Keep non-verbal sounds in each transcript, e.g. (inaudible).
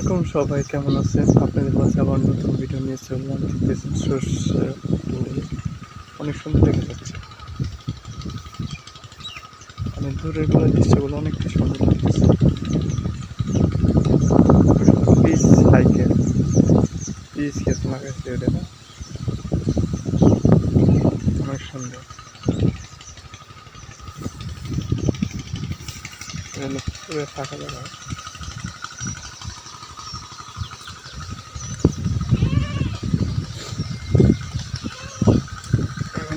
আলাইকুম সবাই, কেমন আছেন? আপনাদের মাঝে আবার নতুন ভিডিও নিয়ে চললাম সর্ষে অনেক সুন্দর দেখা যাচ্ছে। অনেক দূরেরগুলো দৃশ্যগুলো অনেকটা সুন্দর লাগতেছে। পিস সাইকেল পিস কেস লাগাইছে ওটা না? অনেক সুন্দর। ফাঁকা জায়গা।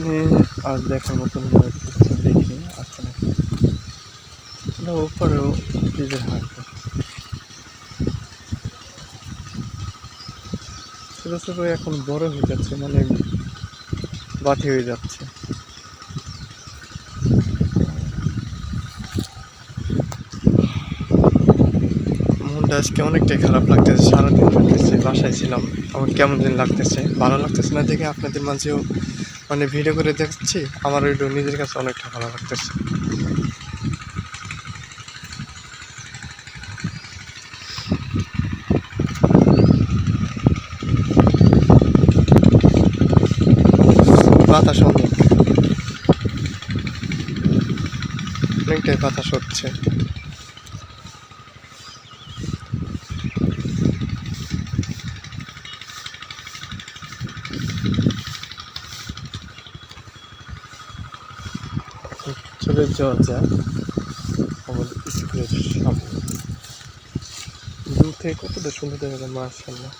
এখানে আর দেখার মতন দেখি নাকি না উপরেও নিজের হাট ছোট ছোট এখন বড় হয়ে যাচ্ছে মানে বাটি হয়ে যাচ্ছে। মনটা আজকে অনেকটাই খারাপ লাগতেছে, সারাদিন লাগতেছে বাসায় ছিলাম, আমার কেমন দিন লাগতেছে, ভালো লাগতেছে না দেখে আপনাদের মাঝেও মানে ভিডিও করে দেখছি, আমার ওইটা নিজের কাছে অনেকটা ভালো লাগতেছে। বাতাস অনেক। অনেকটাই বাতাস হচ্ছে। চলে চর্চা যায় আমাদের স্কুলের সামনে। দূর থেকে কতটা সুন্দর দেখা যায় মার্শাল্লাহ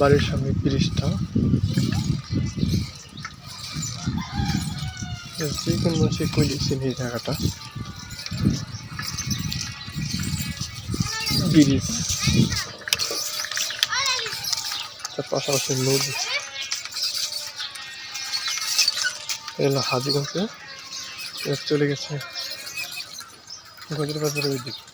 বাড়ির সামনে ব্রিজটা। যে কোনো মানুষই কই দিচ্ছেন এই জায়গাটা। ব্রিজ। তার পাশাপাশি নদী। এলো হাজিগঞ্জে। চলে গেছে গজের বাজারের ওই দিকে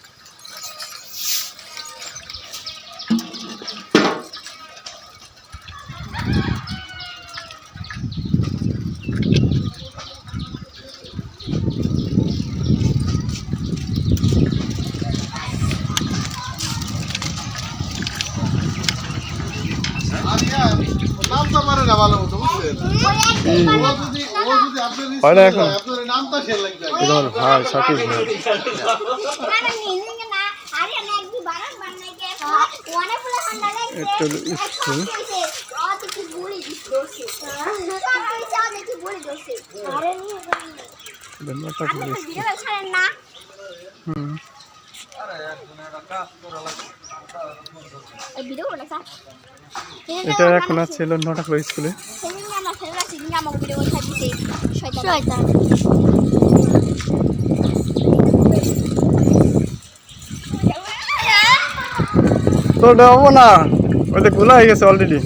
না ভালো মতো বুঝছেন? ও যদি ও যদি আপনার হয় না এখন? আপনার নামটা সে লাগবে এটা ভাই সাকিব ভাই একটা হলো স্কুল এটা নটা করে স্কুল হুম। এটা এখন আছে নটা করে স্কুলে। তো ওটা হব না? ওটা খোলা হয়ে গেছে অলরেডি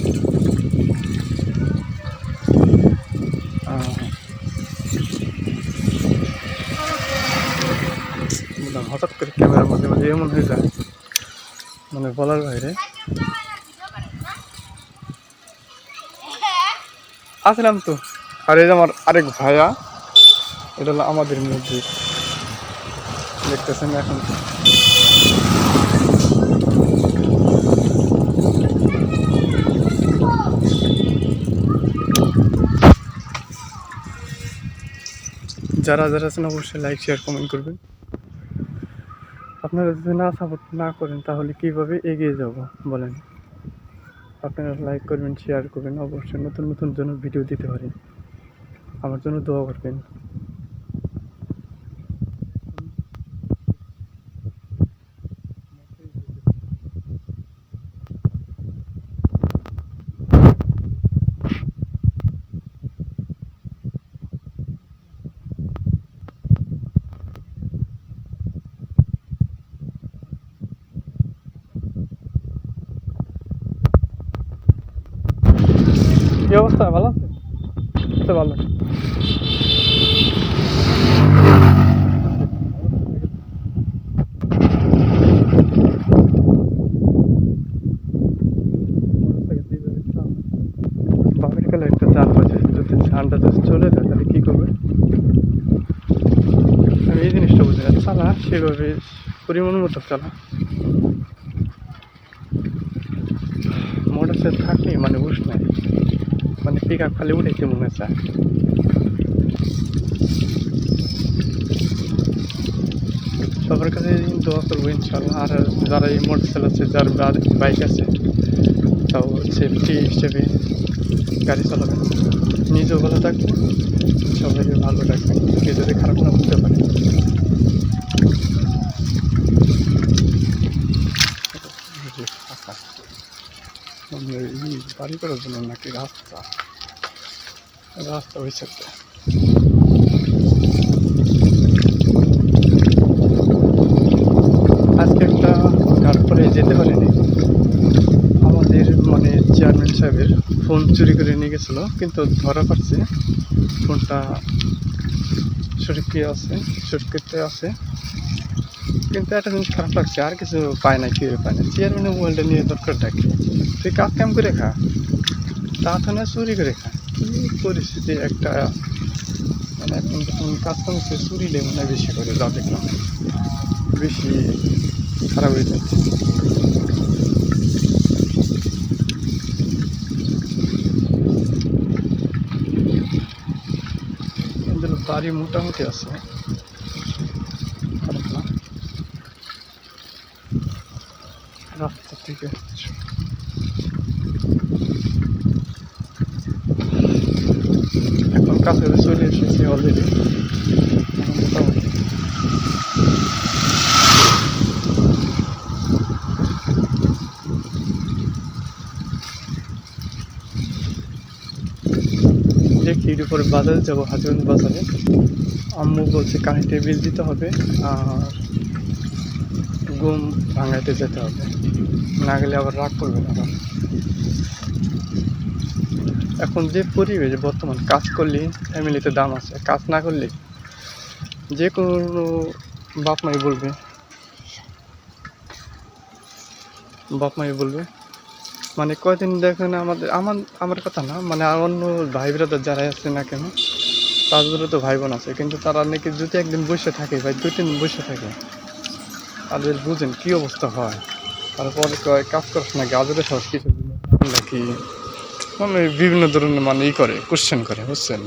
হঠাৎ করে ক্যামেরার মাঝে মাঝে এমন হয়ে যায়। মানে বলার বাইরে। আসলাম তো। আর এই আমার আরেক ভাইয়া, এটা হলো আমাদের মসজিদ দেখতেছেন এখন। যারা যারা আছেন অবশ্যই লাইক শেয়ার কমেন্ট করবেন। আপনারা যদি না সাপোর্ট না করেন, তাহলে কীভাবে এগিয়ে যাব? বলেন। আপনারা লাইক করবেন শেয়ার করবেন, অবশ্যই নতুন নতুন জন্য ভিডিও দিতে পারেন। আমার জন্য দোয়া করবেন কি অবস্থা ভালো আছে ভালো বাপের একটা চার যদি ঠান্ডা যদি চলে যায়, তাহলে কী করবে? এই জিনিসটা বুঝি না। চালা, সেভাবে পরিমাণ মতো চালা। মোটর সাইকেল থাকলে মানে উঠস নাই মানে পিক আপ খালি উঠেছে মনে হচ্ছে সবার কাছে দোয়া করব ইনশাল্লাহ আর যারা এই মোটর চালাচ্ছে যার বাইক আছে, তাও সেফটি হিসেবে গাড়ি চালাবে। নিজেও ভালো থাকবে, সবাই ভালো রাখবে কেউ যদি খারাপ না বুঝতে পারে। বাড়ি করার জন্য নাকি রাস্তা? রাস্তা হয়েছে একটা। আজকে একটা তারপরে যেতে পারিনি। আমাদের মানে চেয়ারম্যান সাহেবের ফোন চুরি করে নিয়ে গেছিল, কিন্তু ধরা পড়ছে। ফোনটা সুরক্ষিত আছে সুরক্ষিত আছে। কিন্তু একটা জিনিস খারাপ লাগছে, আর কিছু পায় না কি পায় না চেয়ারম্যানের মোবাইলটা নিয়ে দরকারটা কি? তুই কাজ কাম করে খা। তা চুরি করে খা। পরিস্থিতি একটা মানে এখন যখন কাজ কাম করছে চুরি লেগে মনে বেশি করে, যা দেখলাম। বেশি খারাপ হয়ে যাচ্ছে। বাড়ি মোটামুটি আছে খারাপ না রাস্তা থেকে এখন কাছে চলে এসেছি অলরেডি মোটামুটি দেখি এর উপরে বাজারে যাব হাজগঞ্জ বাজারে আম্মু বলছে কানে টেবিল দিতে হবে আর ঘুম ভাঙাইতে যেতে হবে। না গেলে আবার রাগ করবে না এখন যে পরিবেশ, বর্তমান কাজ করলে ফ্যামিলিতে দাম আছে। কাজ না করলে যে কোনো বাপ মাই বলবে, বাপ মাই বলবে মানে কয়দিন দেখেন আমাদের, আমার আমার কথা না মানে অন্য ভাই ব্রাদার যারা আছে না কেন, তাদেরও তো ভাই বোন আছে, কিন্তু তারা নাকি যদি একদিন বসে থাকে, ভাই দু তিন বসে থাকে, তাদের বুঝেন কি অবস্থা হয়। তারপরে কয়, কাজ করছ নাকি আদরে সব কিছু নাকি মানে বিভিন্ন ধরনের মানে ই করে কোশ্চেন করে, বুঝছেন?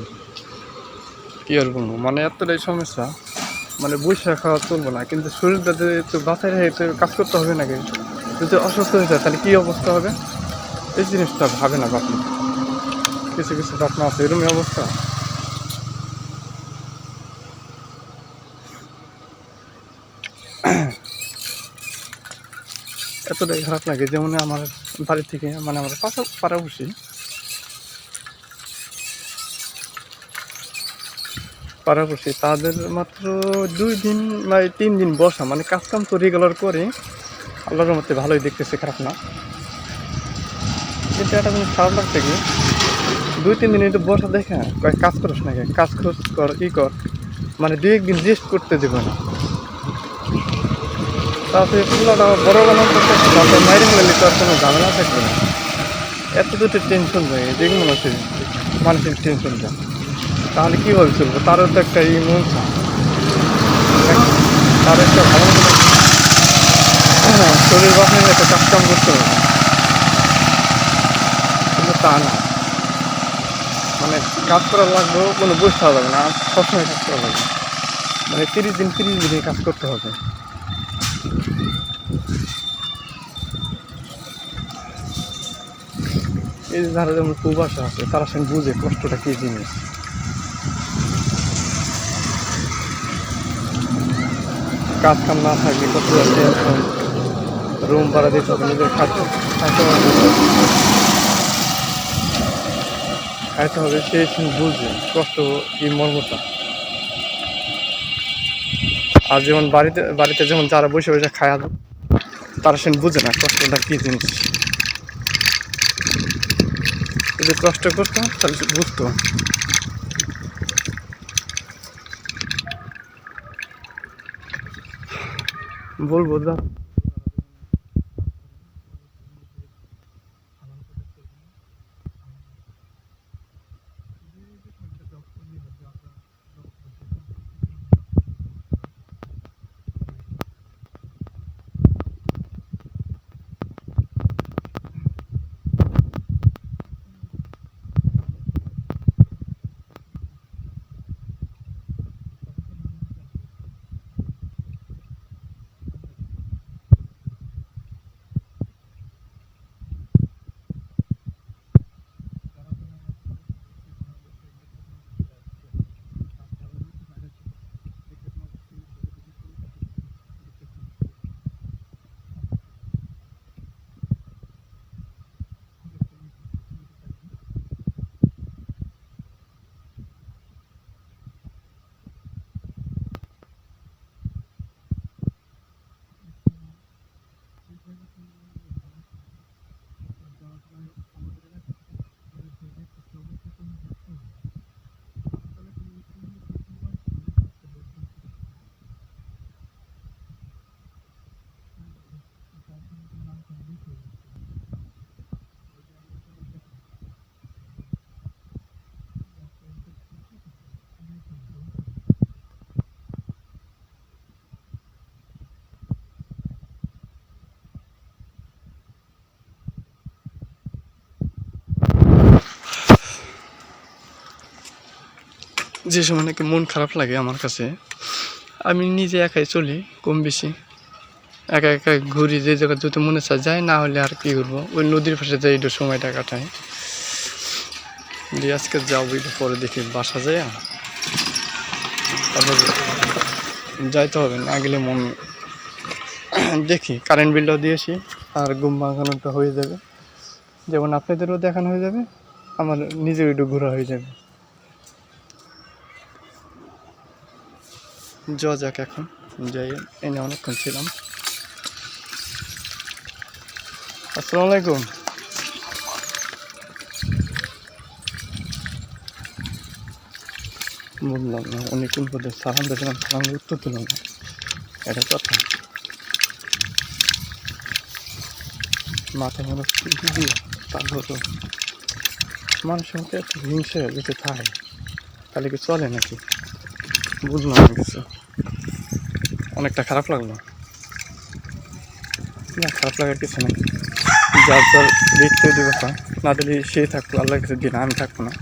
কি আর বলব মানে এতটাই সমস্যা মানে বসে খাওয়া চলবে না, কিন্তু শরীরটা যদি একটু বাঁচাই কাজ করতে হবে নাকি? যদি অসুস্থ হয়ে যায়, তাহলে কী অবস্থা হবে? এই জিনিসটা ভাবে না বাপনা কিছু কিছু বাপনা আছে এরকমই অবস্থা। এতটাই খারাপ লাগে যেমন আমার বাড়ি থেকে মানে আমার পাশা পাড়াবসি পাড়াবসি তাদের মাত্র দুই দিন বা তিন দিন বসা মানে কাজ কাম করে গেলার পরে আল্লাহর মধ্যে ভালোই দেখতেছে, খারাপ না। একটা জিনিস খারাপ লাগছে কি দুই, তিন দিন একটু বসা দেখে কয়, কাজ করিস না কাজ খোঁজ কর, ই কর। মানে দুই একদিন রেস্ট করতে দেবে না। তারপরে পুরোটা বড় করতে তো আর কোনো ঝামেলা থাকবে না। এত দুটো টেনশন যায় যেগুলো আছে মানসিক টেনশন যায় তাহলে কীভাবে চলবো? তারও তো একটা ই মন তার একটা ভালো (coughs) শরীর বাঁচলে একটা কাজ করতে হবে। তা না। মানে কাজ করা লাগবেও কোনো থাকা যাবে না সবসময় কাজ করা লাগবে। মানে তিরিশ দিন, তিরিশ দিনে কাজ করতে হবে। এই যারা যেমন প্রবাসে আছে, তারা সঙ্গে বুঝে কষ্টটা কী জিনিস। কাজ কাম না থাকলে কত রুম ভাড়া দিতে হবে, নিজের খাদ্য। খাইতে খাইতে হবে সে বুঝবে কষ্ট কি মর্মটা। আর যেমন বাড়িতে বাড়িতে যেমন যারা বসে বসে খায় তারা সে বুঝে না কষ্টটা কি জিনিস। যদি কষ্ট করতো, তাহলে বুঝতো। বলব যা যে সময় নাকি মন খারাপ লাগে আমার কাছে, আমি নিজে একাই চলি, কম বেশি। একা একা ঘুরি যে জায়গা যত মনে চায়, যাই না হলে আর কি করব? ওই নদীর পাশে যাই একটু সময়টা কাটাই। দিয়ে আজকে যাব একটু পরে দেখি বাসা যায়। তারপর যাইতে হবে, না গেলে মন (clears throat) দেখি কারেন্ট বিলটাও দিয়েছি, আর ঘুম ভাঙানোটা হয়ে যাবে। যেমন আপনাদেরও দেখানো হয়ে যাবে, আমার নিজেও একটু ঘোরা হয়ে যাবে। যাওয়া যাক এখন। যাই এনে অনেকক্ষণ ছিলাম। আসসালামু আলাইকুম। বললাম না অনেকক্ষণ পরে সালাম দিয়েছিলাম, সালাম উত্তর দিল না। এটা কথা। মাথায় মনে দিয়ে? তারপর মানুষের মধ্যে এত হিংসে যদি থাকে তাহলে কি চলে নাকি? বুঝলাম না কিছু। অনেকটা খারাপ লাগল। না, খারাপ লাগার কিছু নেই। যার যার দেখতে দেবে না দিলে সে থাকল আল্লাহ কিছু দিন আমি থাকব না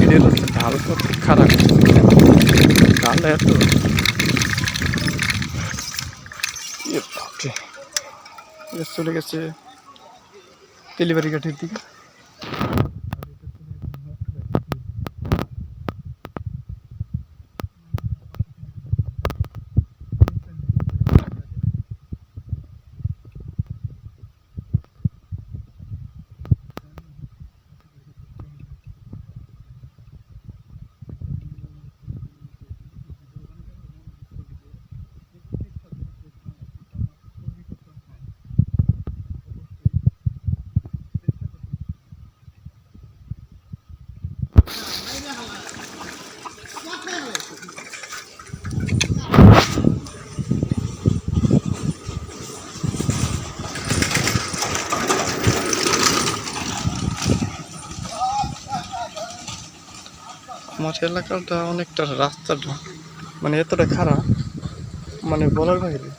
ভিডিওর ঢাল তো খুব খারাপ ঢাল এত ইয়ে বাপরে। এটা চলে গেছে তেলিবাড়ি ঘাটের দিকে আমার এলাকাটা অনেকটা রাস্তাটা মানে এতটা খারাপ মানে বলার বাইরে।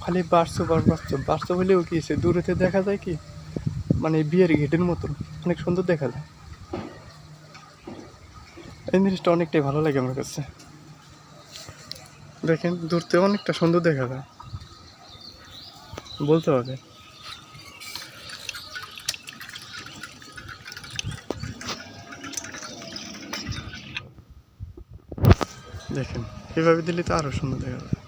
খালি বাড়ছো বার বাড়ছো বাড়ছো হলেও কি সে দূরেতে দেখা যায় কি? মানে বিয়ের গেটের মতন অনেক সুন্দর দেখা যায়। এই জিনিসটা অনেকটাই ভালো লাগে আমার কাছে। দেখেন, দূরতে অনেকটা সুন্দর দেখা যায়। বলতে হবে। দেখেন। এভাবে দিলে তো আরও সুন্দর দেখা যায়